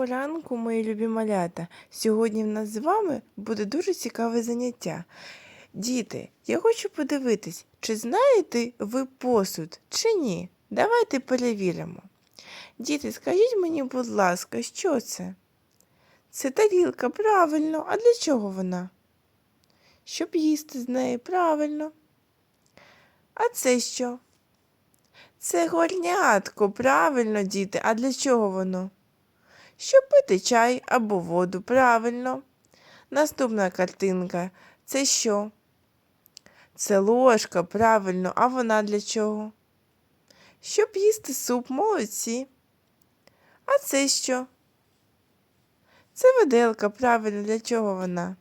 Доброго ранку, мої любі малята. Сьогодні в нас з вами буде дуже цікаве заняття. Діти, я хочу подивитись, чи знаєте ви посуд, чи ні. Давайте перевіримо. Діти, скажіть мені, будь ласка, що це? Це тарілка, правильно. А для чого вона? Щоб їсти з неї, правильно. А це що? Це горнятко, правильно, діти. А для чого воно? Щоб пити чай або воду, правильно. Наступна картинка. Це що? Це ложка, правильно, а вона для чого? Щоб їсти суп, молодці. А це що? Це виделка, правильно, для чого вона?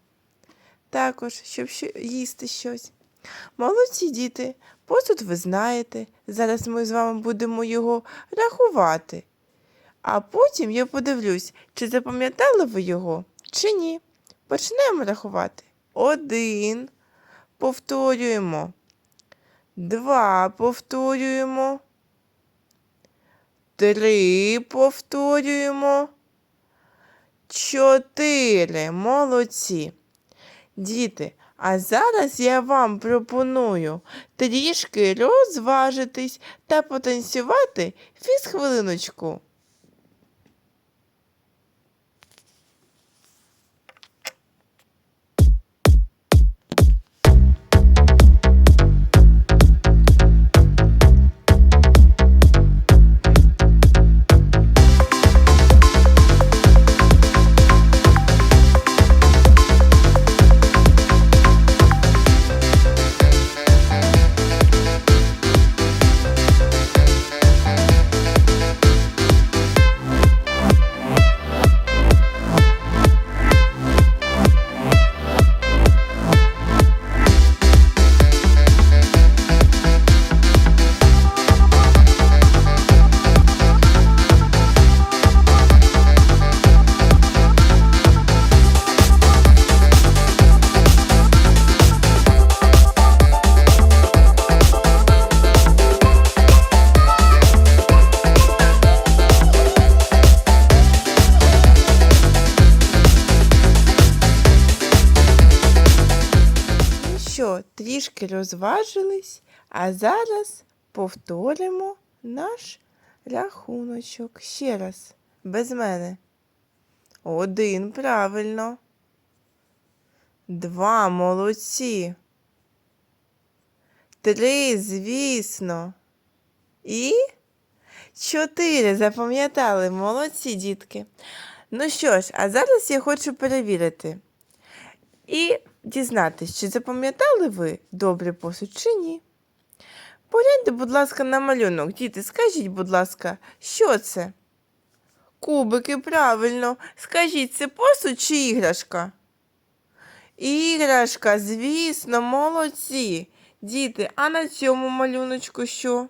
Також, щоб що- їсти щось. Молодці діти, посуд ви знаєте. Зараз ми з вами будемо його рахувати. А потім я подивлюсь, чи запам'ятали ви його, чи ні. Почнемо рахувати. Один. Повторюємо. Два повторюємо. Три повторюємо. Чотири. Молодці. Діти, а зараз я вам пропоную трішки розважитись та потанцювати фіз-хвилиночку. Ну трішки розважились, а зараз повторимо наш рахуночок. Ще раз, без мене. Один, правильно. Два, молодці. Три, звісно. І чотири. Запам'ятали, молодці, дітки. Ну що ж, а зараз я хочу перевірити. І дізнатись, чи запам'ятали ви добрий посуд чи ні. Погляньте, будь ласка, на малюнок. Діти, скажіть, будь ласка, що це? Кубики, правильно. Скажіть, це посуд чи іграшка? Іграшка, звісно, молодці. Діти, а на цьому малюночку що?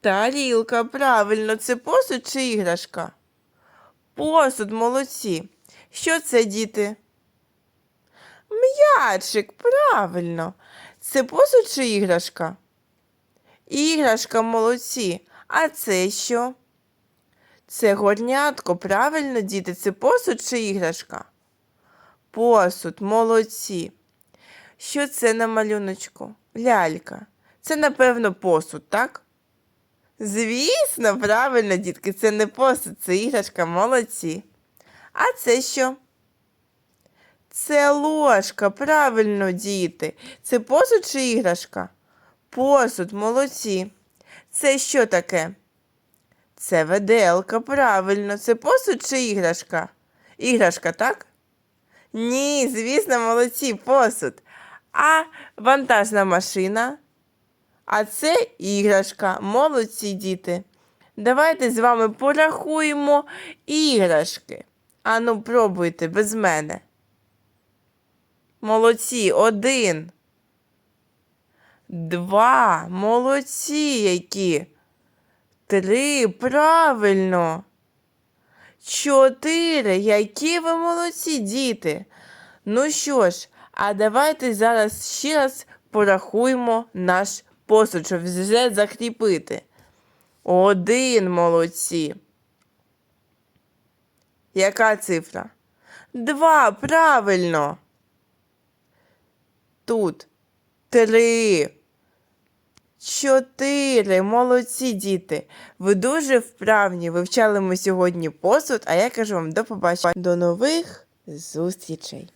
Тарілка, правильно, це посуд чи іграшка? Посуд, молодці. Що це, діти? М'ячик, правильно. Це посуд чи іграшка? Іграшка, молодці. А це що? Це горнятко, правильно, діти? Це посуд чи іграшка? Посуд, молодці. Що це на малюночку? Лялька. Це, напевно, посуд, так? Звісно, правильно, дітки, це не посуд, це іграшка, молодці. А це що? Це ложка, правильно, діти. Це посуд чи іграшка? Посуд, молодці. Це що таке? Це веделка, правильно. Це посуд чи іграшка? Іграшка, так? Ні, звісно, молодці, посуд. А вантажна машина? А це іграшка. Молодці, діти. Давайте з вами порахуємо іграшки. Ану, пробуйте без мене. Молодці, один. Два. Молодці які. Три. Правильно. Чотири. Які ви молодці, діти. Ну що ж, а давайте зараз ще раз порахуємо наш посуд, щоб вже закріпити. Один молодці. Яка цифра? Два, правильно. Тут три. Чотири. Молодці діти. Ви дуже вправні. Вивчали ми сьогодні посуд, а я кажу вам до побачення. До нових зустрічей.